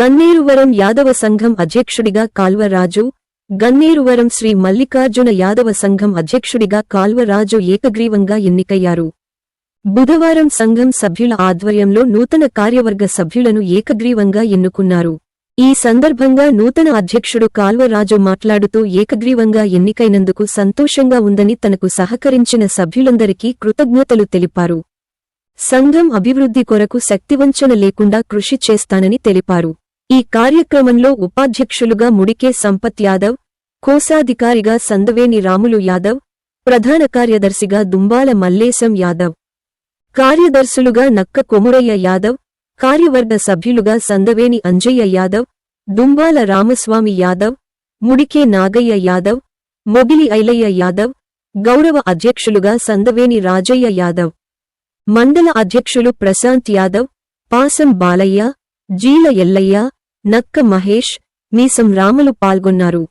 గన్నేరువరం యాదవ సంఘం అధ్యక్షుడిగా కాల్వరాజు గన్నేరువరం శ్రీ మల్లికార్జున యాదవ సంఘం అధ్యక్షుడిగా కాల్వరాజు ఏకగ్రీవంగా ఎన్నికయ్యారు. బుధవారం సంఘం సభ్యుల ఆధ్వర్యంలో నూతన కార్యవర్గ సభ్యులను ఏకగ్రీవంగా ఎన్నుకున్నారు. ఈ సందర్భంగా నూతన అధ్యక్షుడు కాల్వరాజు మాట్లాడుతూ ఏకగ్రీవంగా ఎన్నికైనందుకు సంతోషంగా ఉందని తనకు సహకరించిన సభ్యులందరికీ కృతజ్ఞతలు తెలిపారు. సంఘం అభివృద్ధి కొరకు శక్తివంచన లేకుండా కృషి చేస్తానని తెలిపారు. ఈ కార్యక్రమంలో ఉపాధ్యక్షులుగా ముడికే సంపత్ యాదవ్ కోశాధికారిగా సందవేని రాములు యాదవ్ ప్రధాన కార్యదర్శిగా దుంబాల మల్లేశం యాదవ్ కార్యదర్శులుగా నక్క కొమురయ్య యాదవ్ కార్యవర్గ సభ్యులుగా సందవేని అంజయ్య యాదవ్ దుంబాల రామస్వామి యాదవ్ ముడికే నాగయ్య యాదవ్ మొగిలి ఐలయ్య యాదవ్ గౌరవ అధ్యక్షులుగా సందవేని రాజయ్య యాదవ్ మండల అధ్యక్షులు ప్రశాంత్ యాదవ్ పాసం బాలయ్య జీల ఎల్లయ్య నక్క మహేష్ మీసం రాములు పాల్గొన్నారు.